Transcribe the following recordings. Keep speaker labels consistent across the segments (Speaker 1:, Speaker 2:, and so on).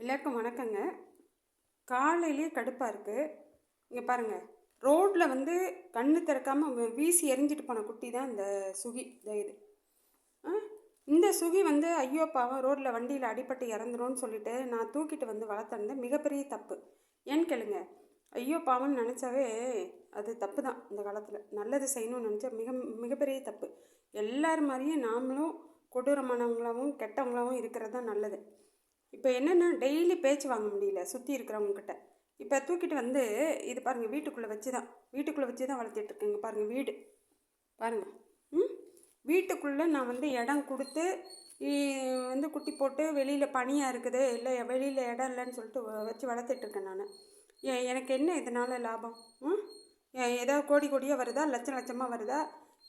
Speaker 1: எல்லாருக்கும் வணக்கங்க. காலையிலேயே கடுப்பாக இருக்குது இங்கே பாருங்கள் ரோட்டில் வந்து கண்ணு திறக்காமல் வீசி எரிஞ்சிட்டு போன குட்டி தான் இந்த சுகி இந்த இது. ஆ? இந்த சுகி வந்து ஐயோ பாவம் ரோட்டில் வண்டியில் அடிபட்டு இறந்துரும்னு சொல்லிட்டு நான் தூக்கிட்டு வந்து வளர்த்துருந்தேன் மிகப்பெரிய தப்பு. ஏன்னு கேளுங்க. ஐயோ பாவம்னு நினச்சாவே அது தப்பு தான் இந்த காலத்தில். நல்லது செய்யணும்னு நினச்சா மிக மிகப்பெரிய தப்பு. எல்லார் மாதிரியும் நாமளும் கொடூரமானவங்களாகவும் கெட்டவங்களாகவும் இருக்கிறது தான் நல்லது. இப்போ என்னென்னா டெய்லி பேச்சு வாங்க முடியல சுற்றி இருக்கிறவங்கக்கிட்ட இப்போ தூக்கிட்டு வந்து இது பாருங்கள் வீட்டுக்குள்ளே வச்சு தான் வீட்டுக்குள்ளே வச்சு தான் வளர்த்துட்ருக்கேங்க பாருங்கள் வீடு. பாருங்கள் ம்? வீட்டுக்குள்ளே நான் வந்து இடம் கொடுத்து வந்து குட்டி போட்டு வெளியில் பனியாக இருக்குது இல்லை வெளியில் இடம் இல்லைன்னு சொல்லிட்டு வச்சு வளர்த்துட்ருக்கேன் நான். எனக்கு என்ன இதனால் லாபம்? ம்? ஏ- ஏதோ கோடி கோடியாக வருதா? லட்சம் லட்சமாக வருதா?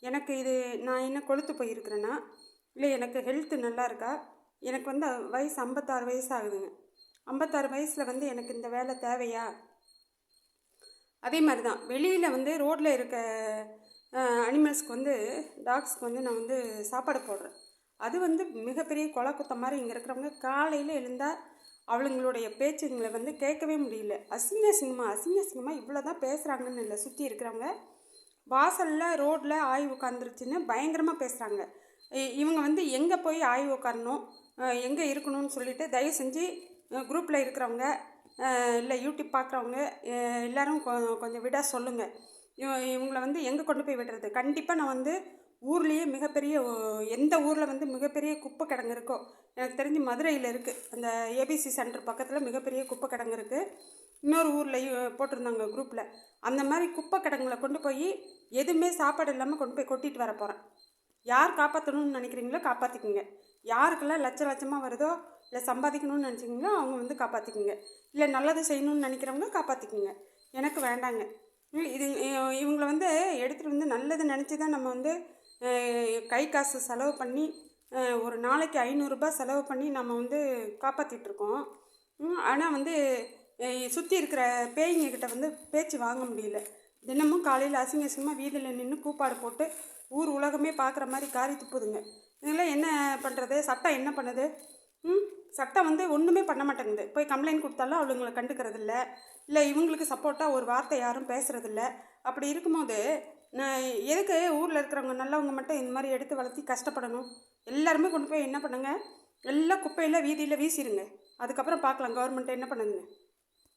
Speaker 1: எனக்கு இது நான் என்ன கொழுத்து போயிருக்கிறேன்னா இல்லை எனக்கு ஹெல்த்து நல்லா இருக்கா? எனக்கு வந்து வயசு ஐம்பத்தாறு வயசு ஆகுதுங்க ஐம்பத்தாறு வயசில் வந்து எனக்கு இந்த வேலை தேவையா? அதே மாதிரி தான். வெளியில் வந்து ரோட்டில் இருக்க அனிமல்ஸ்க்கு வந்து டாக்ஸ்க்கு வந்து நான் வந்து சாப்பாடு போடுறேன். அது வந்து மிகப்பெரிய கொலை குத்த மாதிரி இங்கே இருக்கிறவங்க காலையில் எழுந்தால் அவளுங்களுடைய பேச்சுங்களை வந்து கேட்கவே முடியல. அசிங்க சினிமா அசிங்க சினிமா இவ்வளோ தான் பேசுகிறாங்கன்னு இல்லை. சுற்றி இருக்கிறவங்க வாசலில் ரோட்டில் ஆய்வு உட்காந்துருச்சுன்னு பயங்கரமாக பேசுகிறாங்க இவங்க வந்து எங்கே போய் ஆய்வு உட்காரணும் எங்கே இருக்கணும்னு சொல்லிட்டு தயவு செஞ்சு குரூப்பில் இருக்கிறவங்க இல்லை யூடியூப் பார்க்குறவங்க எல்லோரும் கொ- கொஞ்சம் விட சொல்லுங்கள் இவங்களை வந்து எங்கே கொண்டு போய் விடுறது? கண்டிப்பாக நான் வந்து ஊர்லேயே மிகப்பெரிய எந்த ஊரில் வந்து மிகப்பெரிய குப்பை கிடங்கு இருக்கோ எனக்கு தெரிஞ்சு மதுரையில் இருக்குது அந்த ஏபிசி சென்டர் பக்கத்தில் மிகப்பெரிய குப்பை கிடங்கு இருக்குது இன்னொரு ஊரில் போட்டிருந்தாங்க குரூப்பில் அந்த மாதிரி குப்பை கிடங்குல கொண்டு போய் எதுவுமே சாப்பாடு இல்லாமல் கொண்டு போய் கொட்டிட்டு வர போகிறேன் யார் காப்பாற்றணும்னு நினைக்கிறீங்களோ காப்பாற்றிக்கிங்க யாருக்கெல்லாம் லட்ச லட்சமாக வருதோ இல்லை சம்பாதிக்கணும்னு நினச்சிக்கிங்களோ அவங்க வந்து காப்பாற்றிக்கிங்க இல்லை நல்லது செய்யணும்னு நினைக்கிறவங்க காப்பாற்றிக்கிங்க எனக்கு வேண்டாங்க. இது இவங்களை இவங்கள வந்து எடுத்துகிட்டு வந்து நல்லது நினச்சி தான் நம்ம வந்து கை காசு செலவு பண்ணி ஒரு நாளைக்கு ஐநூறுரூபா செலவு பண்ணி நம்ம வந்து காப்பாற்றிட்டு இருக்கோம். ஆனால் வந்து சுற்றி இருக்கிற பேய்ங்க கிட்ட வந்து பேச்சு வாங்க முடியல. தினமும் காலையில் அசிங்க அசிங்கமாக வீதியில் நின்று கூப்பாடு போட்டு ஊர் உலகமே பார்க்குற மாதிரி காரி துப்புதுங்க. இதெல்லாம் என்ன பண்ணுறது சட்டம் என்ன பண்ணுது? ம்? சட்டம் வந்து ஒன்றுமே பண்ண மாட்டேங்குது. போய் கம்ப்ளைண்ட் கொடுத்தாலும் அவளுங்களை கண்டுக்கிறது இல்லை இல்லை இவங்களுக்கு சப்போர்ட்டாக ஒரு வார்த்தை யாரும் பேசுறதில்ல. அப்படி இருக்கும்போது நான் எதுக்கு ஊரில் இருக்கிறவங்க நல்லவங்க மட்டும் இந்த மாதிரி எடுத்து வளர்த்தி கஷ்டப்படணும்? எல்லாருமே கொண்டு போய் என்ன பண்ணுங்க? எல்லாம் குப்பையில் வீதியில் வீசிடுங்க அதுக்கப்புறம் பார்க்கலாம் கவர்மெண்ட் என்ன பண்ணுதுங்க